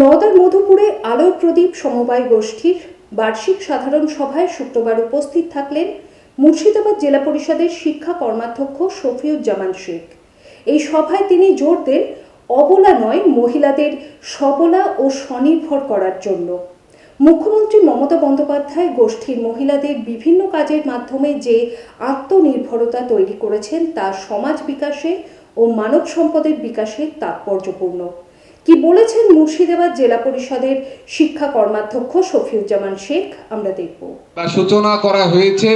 নওদার মধুপুরে আলোর প্রদীপ সমবায় গোষ্ঠীর বার্ষিক সাধারণ সভায় শুক্রবার উপস্থিত থাকলেন মুর্শিদাবাদ জেলা পরিষদের শিক্ষা কর্মাধ্যক্ষ শফিউজ্জামান শেখ। এই সভায় তিনি জোর দেন অবলা নয়, মহিলাদের সবলা ও স্বনির্ভর করার জন্য। মুখ্যমন্ত্রী মমতা বন্দ্যোপাধ্যায় গোষ্ঠীর মহিলাদের বিভিন্ন কাজের মাধ্যমে যে আত্মনির্ভরতা তৈরি করেছেন তা সমাজ বিকাশে ও মানব সম্পদের বিকাশে তাৎপর্যপূর্ণ। কি বলেছেন মুর্শিদাবাদ জেলা পরিষদের শিক্ষা কর্মাধ্যক্ষ শফিউজ্জামান শেখ, আমরা দেখব। সূচনা করা হয়েছে,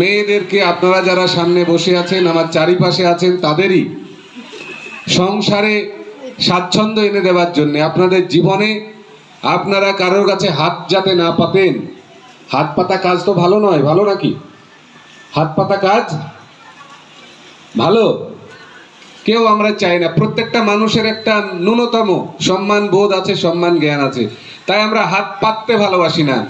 মেয়েদেরকে আপনারা যারা সামনে বসে আছেন, আমার চারিপাশে আছেন, তাদেরই সংসারে স্বাচ্ছন্দ্য এনে দেওয়ার জন্য, আপনাদের জীবনে আপনারা কারোর কাছে হাত যাতে না পাতেন, হাত পাতা কাজ তো ভালো নয়, ভালো নাকি? হাত পাতা কাজ ভালো? কেউ আমরা চাই না। প্রত্যেকটা মানুষের একটা ন্যূনতম সম্মান বোধ আছে, সম্মান জ্ঞান আছে। তাই আমরা হাত পাততে ভালোবাসি না।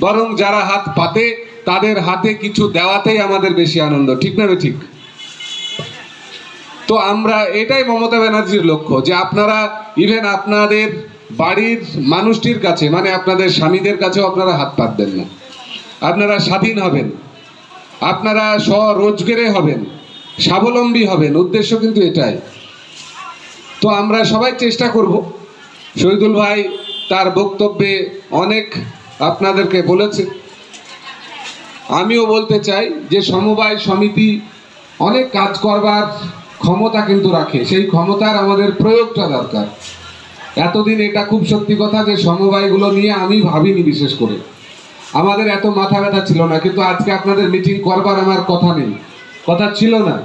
বরং যারা হাত পাতে, তাদের হাতে কিছু দেওয়াতেই আমাদের বেশি আনন্দ। ঠিক না ঠিক? তো আমরা এটাই মমতা ব্যানার্জির লক্ষ্য, যে আপনারা ইভেন আপনাদের বাড়ির মানুষটির কাছে মানে আপনাদের স্বামীদের কাছেও আপনারা হাত পাতবেন না। আপনারা স্বাধীন হবেন। আপনারা স্বরোজগারে হবেন। স্বাবলম্বী হবেন, উদ্দেশ্য কিন্তু এটাই। তো আমরা সবাই চেষ্টা করব। শহীদুল ভাই তার বক্তব্যে অনেক আপনাদেরকে বলেছে। আমিও বলতে চাই যে সমবায় সমিতি অনেক কাজ করবার ক্ষমতা কিন্তু রাখে। সেই ক্ষমতার আমাদের প্রয়োগটা দরকার। এতদিন এটা খুব সত্যি কথা যে সমবায়গুলো নিয়ে আমি ভাবিনি বিশেষ করে। আমাদের এত মাথা ব্যথা ছিল না, কিন্তু আজকে আপনাদের মিটিং করবার আমার কথা নেই। কথা ছিল না।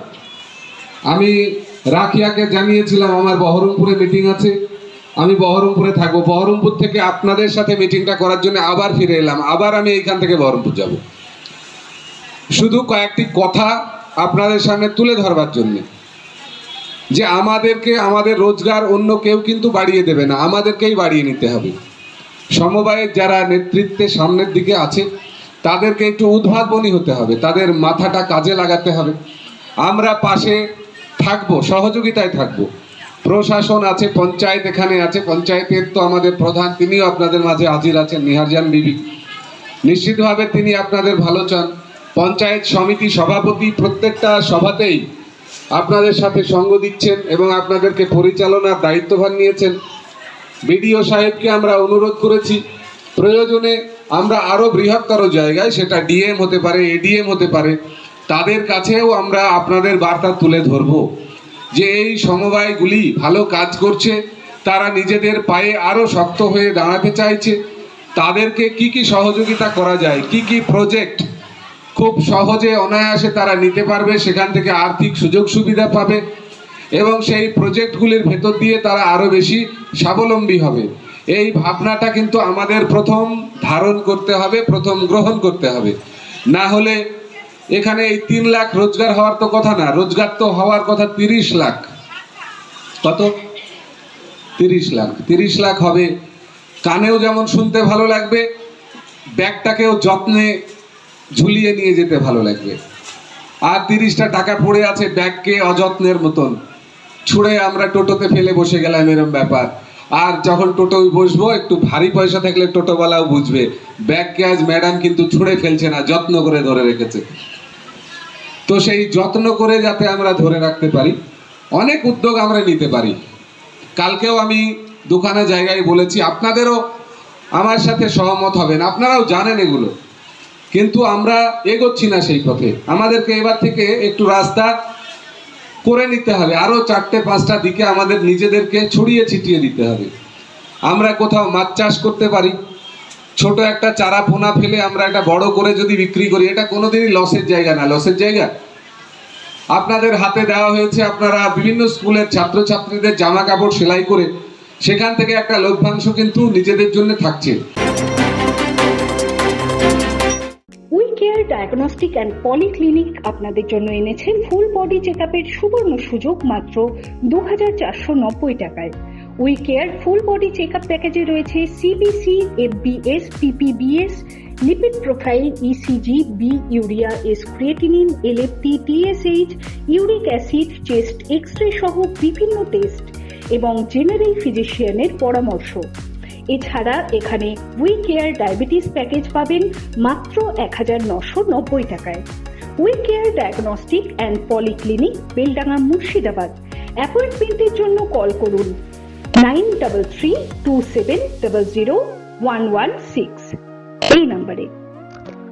আমি রাখিয়াকে জানিয়েছিলাম, আমার বহরমপুরে মিটিং আছে। আমি বহরমপুরে থাকব। বহরমপুর থেকে আপনাদের সাথে মিটিংটা করার জন্য আবার ফিরে এলাম। আবার আমি এইখান থেকে বহরমপুর যাব। শুধু কয়েকটি কথা আপনাদের সামনে তুলে ধরবার জন্য। যে আমাদেরকে, আমাদের রোজগার অন্য কেউ কিন্তু বাড়িয়ে দেবে না। আমাদেরকেই বাড়িয়ে নিতে হবে। সমবায়ের যারা নেতৃত্বে সামনের দিকে আছে, তাদেরকে একটু উদ্ভাবনী হতে হবে। তাদের মাথাটা কাজে লাগাতে হবে। আমরা পাশে থাকব, সহযোগিতায় থাকব। প্রশাসন আছে, পঞ্চায়েত এখানে আছে, পঞ্চায়েতের তো আমাদের প্রধান, তিনিও আপনাদের মাঝে হাজির আছেন, নিহারজান বিবি। নিশ্চিতভাবে তিনি আপনাদের ভালো চান। পঞ্চায়েত সমিতি সভাপতি প্রত্যেকটা সভাতেই আপনাদের সাথে সঙ্গ দিচ্ছেন এবং আপনাদেরকে পরিচালনার দায়িত্বভার নিয়েছেন। বিডিও সাহেবকে আমরা অনুরোধ করেছি, প্রয়োজনে আমরা আরও বৃহত্তর জায়গায় সেটা ডিএম হতে পারে, এডিএম হতে পারে তাদের কাছেও আমরা আপনাদের বার্তা তুলে ধরব যে এই সমবায়গুলি ভালো কাজ করছে, তারা নিজেদের পায়ে আরও শক্ত হয়ে দাঁড়াতে চাইছে। তাদেরকে কি কি সহযোগিতা করা যায়, কি কি প্রজেক্ট খুব সহজে অনায়াসে তারা নিতে পারবে, সেখান থেকে আর্থিক সুযোগ সুবিধা পাবে এবং সেই প্রজেক্টগুলির ভেতর দিয়ে তারা আরও বেশি স্বাবলম্বী হবে। এই ভাবনাটা কিন্তু আমাদের প্রথম ধারণ করতে হবে, প্রথম গ্রহণ করতে হবে। না হলে এখানে এই তিন লাখ রোজগার হওয়ার তো কথা না, রোজগার তো হওয়ার কথা তিরিশ লাখ। কত? তিরিশ লাখ। তিরিশ লাখ হবে। কানেও যেমন শুনতে ভালো লাগবে, ব্যাগটাকেও যত্নে ঝুলিয়ে নিয়ে যেতে ভালো লাগবে। আর তিরিশটা টাকা পড়ে আছে ব্যাগকে অযত্নের মতন। ছুঁড়ে আমরা টোটোতে ফেলে বসে গেলাম, এরম ব্যাপার। আর যখন টোটোয় বসবো, একটু ভারী পয়সা থাকলে টোটোওয়ালাও বুঝবে। ব্যাগকে আজ ম্যাডাম কিন্তু ছুঁড়ে ফেলছে না, যত্ন করে ধরে রেখেছে। তো সেই যত্ন করে যাতে আমরা ধরে রাখতে পারি, অনেক উদ্যোগ আমরা নিতে পারি। কালকেও আমি দোকানে জায়গায় বলেছি, আপনাদেরও আমার সাথে সহমত হবেন, আপনারাও জানেন এগুলো। কিন্তু আমরা এগোচ্ছি না সেই পথে। আমাদেরকে এবার থেকে একটু রাস্তা করে নিতে হবে। আরও চারটে, পাঁচটা দিকে আমাদের নিজেদেরকে ছড়িয়ে ছিটিয়ে দিতে হবে। আমরা কোথাও মাছ চাষ করতে পারি। ছোট একটা চারা পোনা ফেলে আমরা একটা বড় করে যদি বিক্রি করি, এটা কোনোদিনই লসের জায়গা না। লসের জায়গা? আপনাদের হাতে দেওয়া হয়েছে আপনারা বিভিন্ন স্কুলের ছাত্রছাত্রীদের জামা কাপড় সেলাই করে সেখান থেকে একটা লভ্যাংশ কিন্তু নিজেদের জন্য থাকছে। ডায়াগনস্টিক অ্যান্ড পলিক্লিনিক আপনাদের জন্য এনেছেন ফুল বডি চেক আপের সুবর্ণ সুযোগ মাত্র দু হাজার চারশো নব্বই টাকায়। We care full body check up প্যাকেজে রয়েছে CBC FBS PPBS lipid profile ECG B urea S creatinine LFT TSH uric acid chest X ray সহ বিভিন্ন টেস্ট এবং জেনারেল ফিজিশিয়ানের পরামর্শ। এছাড়া এখানে উই কেয়ার ডায়াবেটিস প্যাকেজ পাবেন মাত্র এক হাজার নশো নব্বই টাকায়। We care diagnostic and polyclinic Beldanga Murshidabad. অ্যাপয়েন্টমেন্টের জন্য কল করুন nine double three two seven double zero one one six এই নম্বরে